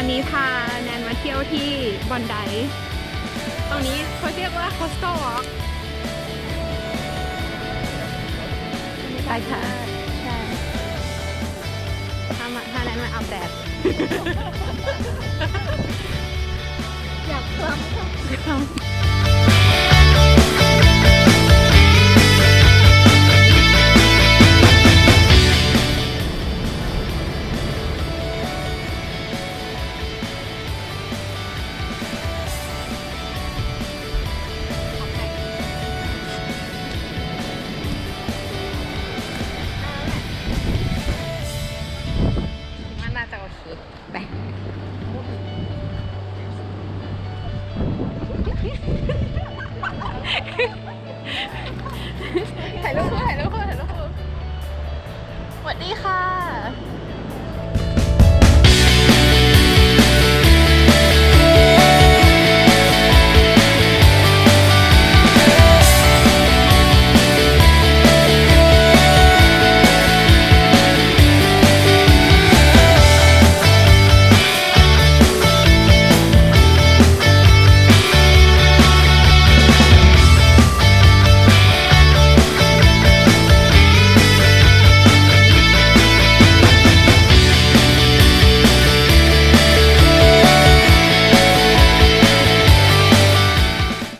อนนี้พาแนนมาเที่ยวที่บอนไดตรงนี้เขาเรียกว่า Coastal Walk ไปค่ะ ใช่ถ้ามาถ้าแนนมาอาบแดด อยากฟังมั เคไปถ่ายรูปคู่ถ่ายรูปคู่ถ่ายรูปคู่สวัสดีค่ะ